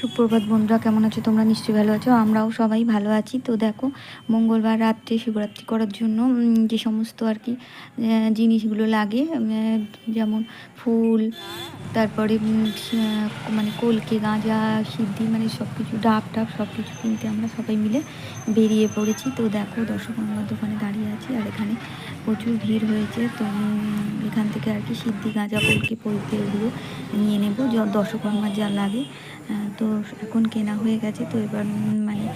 সুপ্রভাত বন্ধুরা, কেমন আছো? তোমরা নিশ্চয়ই ভালো আছো। আমরাও সবাই ভালো আছি। তো দেখো, মঙ্গলবার রাত্রে শিবরাত্রি করার জন্য যে সমস্ত আর কি জিনিসগুলো লাগে যেমন ফুল, তারপরে মানে কলকে গাঁজা, সিদ্ধি মানে সব কিছু ডাব টাব সব কিছু কিনতে আমরা সবাই মিলে বেরিয়ে পড়েছি। তো দেখো, দর্শক আমার দোকানে দাঁড়িয়ে আছি, আর এখানে প্রচুর ভিড় হয়েছে। তো এখান থেকে আর কি সিদ্ধি, গাঁজা পলকে এগুলো নিয়ে নেব। দশকর্মার যা লাগে। তো এখন কেনা হয়ে গেছে, তো এবার মানে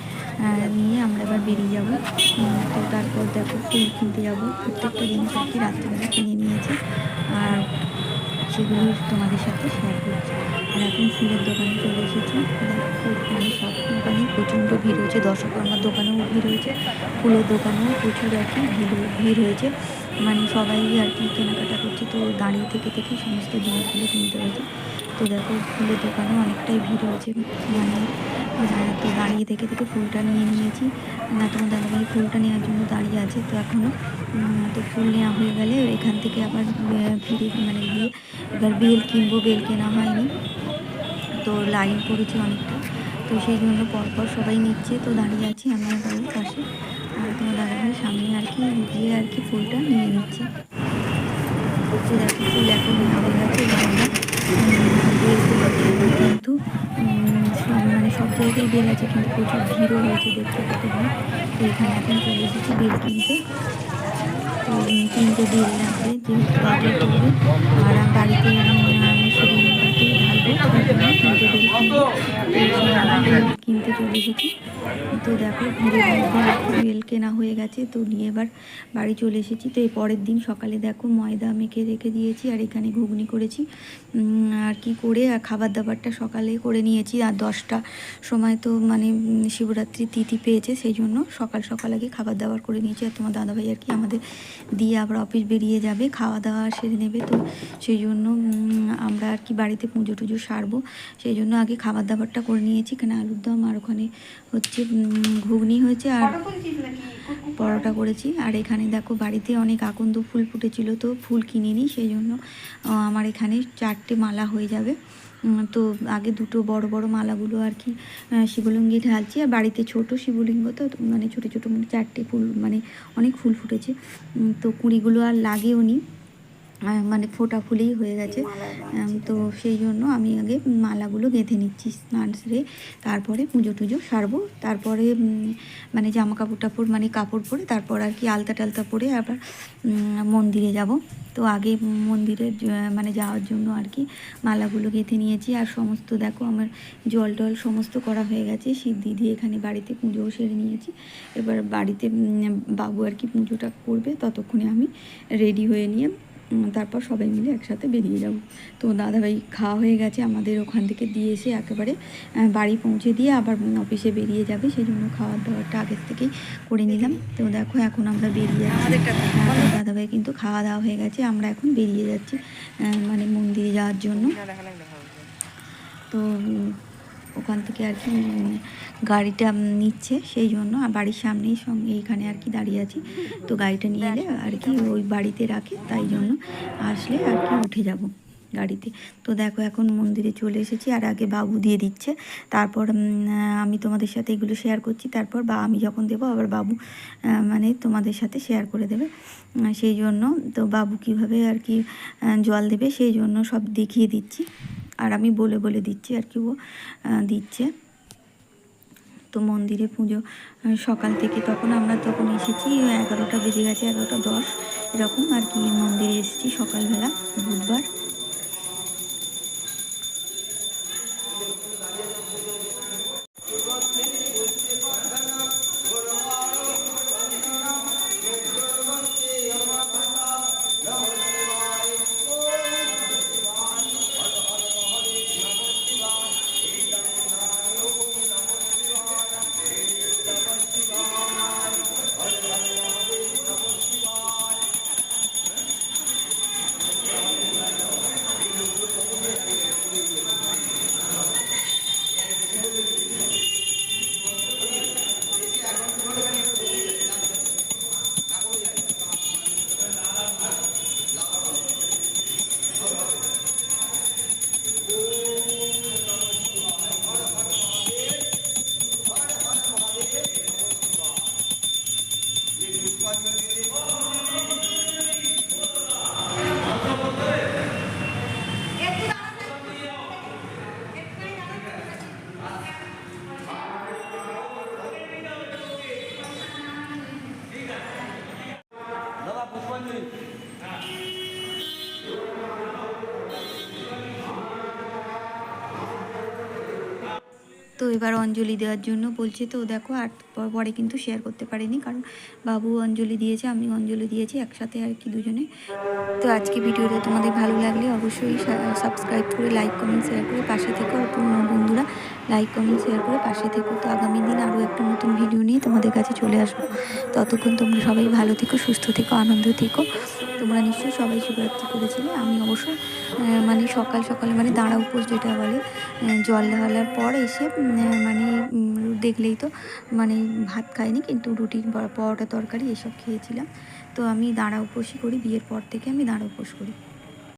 নিয়ে আমরা এবার বেরিয়ে যাব। তো তারপর দেখো ফুল কিনতে যাব। প্রত্যেকটা জিনিস আর কি রাত্রিবেলা কিনে নিয়েছি। আর সেগুলো তোমাদের সাথে শেয়ার করছি। আর এখন ফুলের দোকানে চলে এসেছি। মানে সব প্রচণ্ড ভিড় হয়েছে দশকর্মার দোকানেও ভিড় হয়েছে, ফুলের দোকানেও প্রচুর আর কি ভিড় ভিড় হয়েছে। মানে সবাই আর কি কেনাকাটা করছে, তো দাঁড়িয়ে থেকে থেকে সমস্ত জিনিসগুলো কিনতে হয়েছে। তো দেখো, ফুলের দোকানেও অনেকটাই ভিড় হয়েছে মানে তো দাঁড়িয়ে থেকে থেকে ফুলটা নিয়ে নিয়েছি, না তোমার দাদাভাই ফুলটা নেওয়ার জন্য দাঁড়িয়ে আছে তো এখনও তো ফুল নেওয়া হয়ে গেলে এখান থেকে আবার ফিরে মানে গিয়ে এবার বেল কিনবো, বেল কেনা হয়নি। তো লাইন পড়েছে অনেকটা। তো সেই জন্য পরপর সবাই নিচ্ছে। তো দাঁড়িয়ে আছি আমি আর বাড়ির পাশে। আর তোমার দাদাভাই সামনে আর কি গিয়ে আর কি ফুলটা নিয়ে নিচ্ছে। ফুল এখন নেওয়া হয়ে গেছে আমরা। কিন্তু মানে সব জায়গায় বেল আছে কিন্তু প্রচুর ভিড়ও হয়েছে দেখতে ভিড় এখানে এখন চলে এসেছি বেল কিনতে। তো তিনটে বেল লাগবে যেহেতু আর বাড়িতে আমি শিবলিঙ্গতে ঢালবো কিনতে চলে এসেছি। তো দেখো বেল কেনা হয়ে গেছে, তো নিয়ে এবার বাড়ি চলে এসেছি। তো এই পরের দিন সকালে দেখো, ময়দা মেখে রেখে দিয়েছি, আর এখানে ঘুগনি করেছি। আর কি করে, আর খাবার দাবারটা সকালে করে নিয়েছি, আর দশটা সময় তো মানে শিবরাত্রি তিথি পেয়েছে, সেই জন্য সকাল সকাল আগে খাবার দাবার করে নিয়েছি। আর তোমার দাদাভাই আর কি আমাদের দিয়ে আবার অফিস বেরিয়ে যাবে, খাওয়া দাওয়া সেরে নেবে, তো সেই জন্য আমরা আর কি বাড়িতে পুজো টুজো সারবো। সেই জন্য আগে খাবার দাবারটা করে নিয়েছি এখানে আলুর দম আর ওখানে হচ্ছে ঘুগনি হয়েছে আর পরোটা করেছি। আর এখানে দেখো বাড়িতে অনেক আকন্দ ফুল ফুটেছিল তো ফুল কিনিনি সেই জন্য আমার এখানে চারটে মালা হয়ে যাবে। তো আগে দুটো বড় বড় মালাগুলো আর কি শিবলিঙ্গে ঢালছি। আর বাড়িতে ছোট শিবলিঙ্গ তো মানে ছোটো ছোটো মানে চারটে ফুল মানে অনেক ফুল ফুটেছে। তো কুড়িগুলো আর লাগেও নি। মানে ফোটা ফুলেই হয়ে গেছে। তো সেই জন্য আমি আগে মালাগুলো গেঁথে নিচ্ছি স্নান সেরে। তারপরে পুজো টুজো সারবো। তারপরে মানে জামা কাপড় টাপড় মানে কাপড় পরে তারপর আর কি আলতা টালতা পরে আবার মন্দিরে যাব। তো আগে মন্দিরে মানে যাওয়ার জন্য আর কি মালাগুলো গেঁথে নিয়েছি। আর সমস্ত দেখো আমার জল টল সমস্ত করা হয়ে গেছে। সিদ্ধি দিয়ে এখানে বাড়িতে পুজোও সেরে নিয়েছি। এবার বাড়িতে বাবু আর কি পুজোটা করবে। ততক্ষণে আমি রেডি হয়ে নিয়ে তারপর সবাই মিলে একসাথে বেরিয়ে যাব তো দাদাভাই খাওয়া হয়ে গেছে আমাদের ওখান থেকে দিয়ে এসে একেবারে বাড়ি পৌঁছে দিয়ে আবার অফিসে বেরিয়ে যাবে সেই জন্য খাওয়ার দাওয়ারটা আগের থেকেই করে নিলাম তো দেখো এখন আমরা বেরিয়ে যাচ্ছি দাদাভাই কিন্তু খাওয়া দাওয়া হয়ে গেছে আমরা এখন বেরিয়ে যাচ্ছি মানে মন্দিরে যাওয়ার জন্য তো ওখান থেকে আর কি গাড়িটা নিচ্ছে সেই জন্য বাড়ির সামনেই সঙ্গে এইখানে আর কি দাঁড়িয়ে আছি। তো গাড়িটা নিয়ে এলে আর কি ওই বাড়িতে রাখে, তাই জন্য আসলে আর কি উঠে যাব গাড়িতে। তো দেখো এখন মন্দিরে চলে এসেছি, আর আগে বাবু দিয়ে দিচ্ছে। তারপর আমি তোমাদের সাথে এগুলো শেয়ার করছি, তারপর বা, আমি যখন দেবো, আবার বাবু মানে তোমাদের সাথে শেয়ার করে দেবে। সেই জন্য তো বাবু কীভাবে আর কি জল দেবে সেই জন্য সব দেখিয়ে দিচ্ছি। আর আমি বলে বলে দিচ্ছি আর কি ও দিচ্ছে। তো মন্দিরে পুজো সকাল থেকে তখন আমরা তখন এসেছি, এগারোটা বেজে গেছে, এগারোটা দশ, এরকম আর কি মন্দিরে এসেছি সকালবেলা, বুধবার। তো এবার অঞ্জলি দেওয়ার জন্য বলছে, তো দেখো আর পরে কিন্তু শেয়ার করতে পারিনি, কারণ বাবু অঞ্জলি দিয়েছে আমি অঞ্জলি দিয়েছি একসাথে আর কি দুজনে। তো আজকে ভিডিওটা তোমাদের ভালো লাগলে অবশ্যই সাবস্ক্রাইব করে লাইক কমেন্ট শেয়ার করে পাশে থেকো। আর পুরনো বন্ধুরা লাইক কমেন্ট শেয়ার করে পাশে থেকো। তো আগামী দিন আরও একটা নতুন ভিডিও নিয়ে তোমাদের কাছে চলে আসব। ততক্ষণ তোমরা সবাই ভালো থেকো, সুস্থ থেকো, আনন্দ থেকো। তোমরা নিশ্চয়ই সবাই শিবরাত্রি করেছিলে। আমি অবশ্য মানে সকাল সকালে মানে দাঁড়া উপোস যেটা বলে জল ঢালার পর এসে মানে দেখলেই তো মানে ভাত খাইনি, কিন্তু রুটি পরোটা, তরকারি এসব খেয়েছিলাম। তো আমি দাঁড়া উপোসই করি, বিয়ের পর থেকে আমি দাঁড়া উপোস করি।